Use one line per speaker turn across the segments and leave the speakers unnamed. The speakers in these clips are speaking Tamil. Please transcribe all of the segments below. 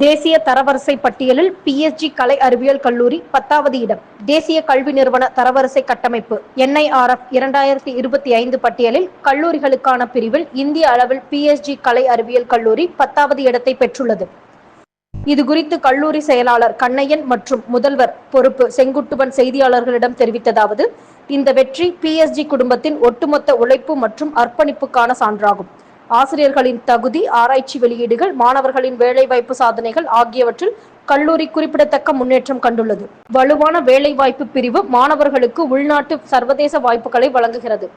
தேசிய தரவரிசை பட்டியலில் பிஎஸ்ஜி கலை அறிவியல் கல்லூரி பத்தாவது இடம். தேசிய கல்வி நிறுவன தரவரிசை கட்டமைப்பு என்ஐஆர்எஃப் இரண்டாயிரத்தி இருபத்தி ஐந்து பட்டியலில் கல்லூரிகளுக்கான பிரிவில் இந்திய அளவில் பிஎஸ்ஜி கலை அறிவியல் கல்லூரி பத்தாவது இடத்தை பெற்றுள்ளது. இது குறித்து கல்லூரி செயலாளர் கண்ணையன் மற்றும் முதல்வர் பொறுப்பு செங்குட்டுவன் செய்தியாளர்களிடம் தெரிவித்ததாவது இந்த வெற்றி பிஎஸ்ஜி குடும்பத்தின் ஒட்டுமொத்த உழைப்பு மற்றும் அர்ப்பணிப்புக்கான சான்றாகும். ஆசிரியர்களின் தகுதி ஆராய்ச்சி வெளியீடுகள் மாணவர்களின் வேலைவாய்ப்பு சாதனைகள் ஆகியவற்றில் கல்லூரி குறிப்பிடத்தக்க முன்னேற்றம் கண்டுள்ளது. வலுவான வேலைவாய்ப்பு பிரிவு மாணவர்களுக்கு உள்நாட்டு சர்வதேச வாய்ப்புகளை வழங்குகிறது.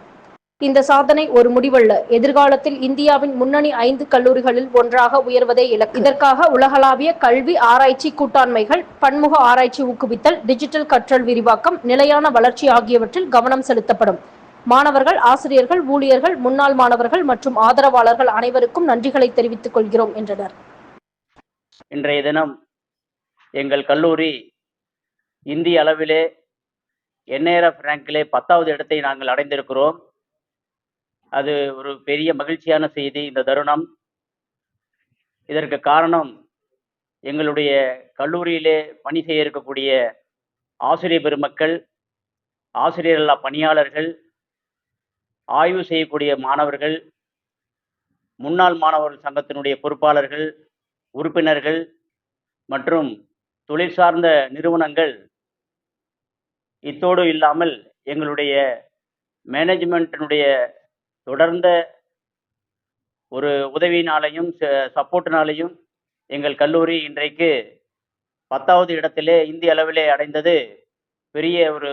இந்த சாதனை ஒரு முடிவல்ல. எதிர்காலத்தில் இந்தியாவின் முன்னணி ஐந்து கல்லூரிகளில் ஒன்றாக உயர்வதே இலக்கு. இதற்காக உலகளாவிய கல்வி ஆராய்ச்சி கூட்டாண்மைகள் பன்முக ஆராய்ச்சி ஊக்குவித்தல் டிஜிட்டல் கற்றல் விரிவாக்கம் நிலையான வளர்ச்சி ஆகியவற்றில் கவனம் செலுத்தப்படும். மாணவர்கள் ஆசிரியர்கள் ஊழியர்கள் முன்னாள் மாணவர்கள் மற்றும் ஆதரவாளர்கள் அனைவருக்கும் நன்றிகளை தெரிவித்துக் கொள்கிறோம் என்றனர்.
இன்றைய தினம் எங்கள் கல்லூரி இந்திய அளவிலே என்ஐஆர்எஃப் ரேங்கிலே பத்தாவது இடத்தை நாங்கள் அடைந்திருக்கிறோம். அது ஒரு பெரிய மகிழ்ச்சியான செய்தி இந்த தருணம். இதற்கு காரணம் எங்களுடைய கல்லூரியிலே பணி செய்ய இருக்கக்கூடிய ஆசிரியர் பெருமக்கள் ஆசிரியர்களா பணியாளர்கள் ஆய்வு செய்யக்கூடிய மாணவர்கள் முன்னாள் மாணவர்கள் சங்கத்தினுடைய பொறுப்பாளர்கள் உறுப்பினர்கள் மற்றும் தொழில் சார்ந்த நிறுவனங்கள் இத்தோடு இல்லாமல் எங்களுடைய மேனேஜ்மெண்ட்டினுடைய தொடர்ந்த ஒரு உதவியினாலையும் சப்போர்ட்டினாலையும் எங்கள் கல்லூரி இன்றைக்கு பத்தாவது இடத்திலே இந்திய அளவிலே அடைந்தது பெரிய ஒரு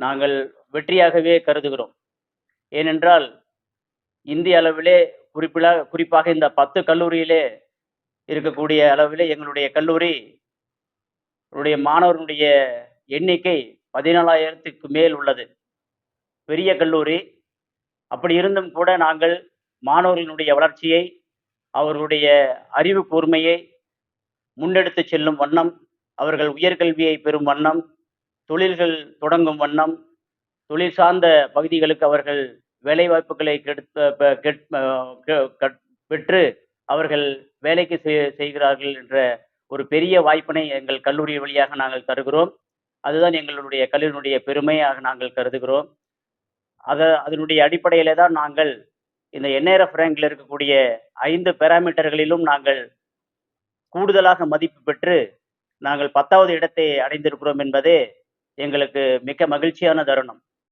நாங்கள் வெற்றியாகவே கருதுகிறோம். ஏனென்றால் இந்திய அளவிலே குறிப்பிட குறிப்பாக இந்த பத்து கல்லூரியிலே இருக்கக்கூடிய அளவிலே எங்களுடைய கல்லூரி உடைய மாணவர்களுடைய எண்ணிக்கை பதினாலாயிரத்துக்கு மேல் உள்ளது. பெரிய கல்லூரி. அப்படி இருந்தும் கூட நாங்கள் மாணவர்களுடைய வளர்ச்சியை அவர்களுடைய அறிவு கூர்மையை முன்னெடுத்து செல்லும் வண்ணம் அவர்கள் உயர்கல்வியை பெறும் வண்ணம் தொழில்கள் தொடங்கும் வண்ணம் தொழில் சார்ந்த பகுதிகளுக்கு அவர்கள் வேலைவாய்ப்புகளை கெடுத்த பெற்று அவர்கள் வேலைக்கு செய்கிறார்கள் என்ற ஒரு பெரிய வாய்ப்பினை எங்கள் கல்லூரி வழியாக நாங்கள் தருகிறோம். அதுதான் எங்களுடைய கல்லூரியினுடைய பெருமையாக நாங்கள் கருதுகிறோம். அதை அதனுடைய அடிப்படையிலே தான் நாங்கள் இந்த என்ஆர்எஃப் ரேங்கில் இருக்கக்கூடிய ஐந்து பேராமீட்டர்களிலும் நாங்கள் கூடுதலாக மதிப்பு பெற்று நாங்கள் பத்தாவது இடத்தை அடைந்திருக்கிறோம் என்பதே எங்களுக்கு மிக மகிழ்ச்சியான தருணம்.